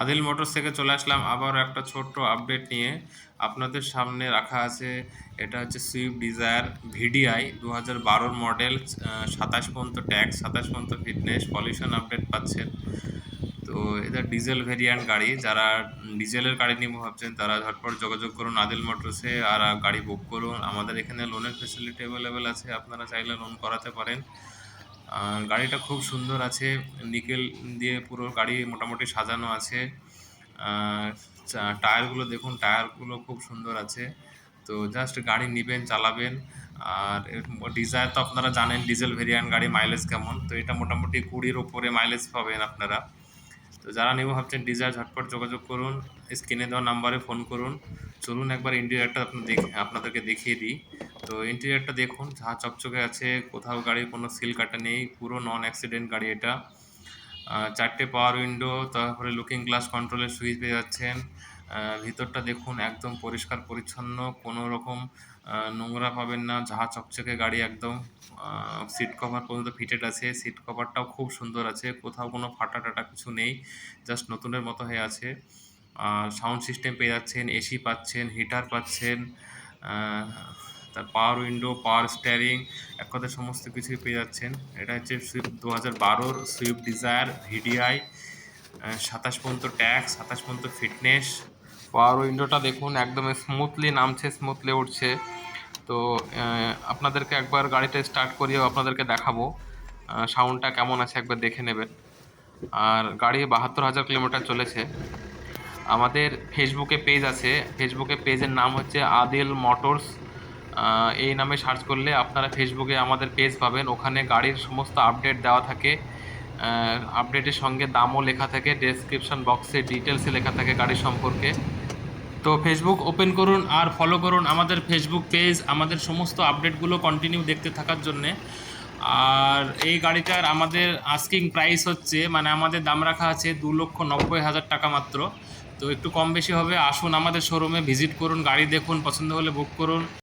Adil motors থেকে চলে আসলাম আবার একটা ছোট্ট আপডেট নিয়ে। আপনাদের সামনে রাখা আছে, এটা হচ্ছে সুইফট ডিজায়ার ভিডিআই দু হাজার বারোর মডেল সাতাশ পর্যন্ত ট্যাক্স সাতাশ পর্যন্ত ফিটনেস পলিউশন আপডেট পাচ্ছেন। তো এটা ডিজেল ভেরিয়েন্ট গাড়ি, যারা ডিজেলের গাড়ি নিয়ে ভাবছেন, তারা ঝটপট যোগাযোগ করুন আদিল মোটরসে, আর গাড়ি বুক করুন। আমাদের এখানে লোনের ফেসিলিটি অ্যাভেলেবেল আছে, আপনারা চাইলে লোন করাতে পারেন। আর গাড়িটা খুব সুন্দর আছে। নিকেল দিয়ে পুরো গাড়ি মোটামুটি সাজানো আছে। টায়ারগুলো দেখুন, টায়ারগুলো খুব সুন্দর আছে। তো জাস্ট গাড়ি নেবেন, চালাবেন। আর ডিজায়ার তো আপনারা জানেন ডিজেল ভেরিয়েন্ট গাড়ি মাইলেজ কেমন। তো এটা মোটামুটি কুড়ির ওপরে মাইলেজ পাবেন আপনারা। তো যারা নেব ভাবছেন ডিজায়ার ঝটপট যোগাযোগ করুন। স্ক্রিনে দেওয়া নাম্বারে ফোন করুন। চলুন একবার ইন্টেরিয়ারটা আপনি আপনাদেরকে দেখিয়ে দিই। তো ইন্টেরিয়ারটা দেখুন ঝা চকচকে আছে, কোথাও গাড়ির কোনো সিল কাটা নেই, পুরো নন অ্যাক্সিডেন্ট গাড়ি এটা। চারটে পাওয়ার উইন্ডো তারপরে লুকিং গ্লাস কন্ট্রোলের সুইচ পেয়ে যাচ্ছেন। ভিতরটা দেখুন, একদম পরিষ্কার, পরিচ্ছন্ন, কোনো রকম নোংরা পাবেন না ঝা চকচকে গাড়ি একদম। সিট কভার পর্যন্ত ফিটেড আছে সিট কভারটাও খুব সুন্দর আছে, কোথাও কোনো ফাটা টাটা কিছু নেই জাস্ট নতুনের মতো হয়ে আছে। আর সাউন্ড সিস্টেম পেয়ে যাচ্ছেন এসি পাচ্ছেন হিটার পাচ্ছেন তার পাওয়ার উইন্ডো পাওয়ার স্টিয়ারিং এক কথায় সমস্ত কিছুই পেয়ে যাচ্ছেন। এটা হচ্ছে সুইফট দু হাজার বারোর সুইফট ডিজায়ার ভিডিআই সাতাশ পর্যন্ত ট্যাক্স সাতাশ পর্যন্ত ফিটনেস পাওয়ার উইন্ডোটা দেখুন, একদম স্মুথলি নামছে স্মুথলি উঠছে। তো আপনাদেরকে একবার গাড়িটা স্টার্ট করিয়েও আপনাদেরকে দেখাবো সাউন্ডটা কেমন আছে একবার দেখে নেবেন। আর গাড়ি বাহাত্তর হাজার কিলোমিটার চলেছে। আমাদের ফেসবুকে পেজ আছে। ফেসবুকে পেজের নাম হচ্ছে আদিল মোটরস এই নামে সার্চ করলে আপনারা ফেসবুকে আমাদের পেজ পাবেন। ওখানে গাড়ির সমস্ত আপডেট দেওয়া থাকে। আপডেটের সঙ্গে দামও লেখা থাকে। ডেসক্রিপশন বক্সে ডিটেলসে লেখা থাকে গাড়ি সম্পর্কে। তো ফেসবুক ওপেন করুন আর ফলো করুন আমাদের ফেসবুক পেজ আমাদের সমস্ত আপডেটগুলো কন্টিনিউ দেখতে থাকার জন্যে। আর এই গাড়িটার আমাদের আস্কিং প্রাইস হচ্ছে মানে আমাদের দাম রাখা আছে দু লক্ষ নব্বই হাজার টাকা মাত্র। তো একটু কম বেশি হবে। আসুন আমাদের শোরুমে ভিজিট করুন, গাড়ি দেখুন, পছন্দ হলে বুক করুন।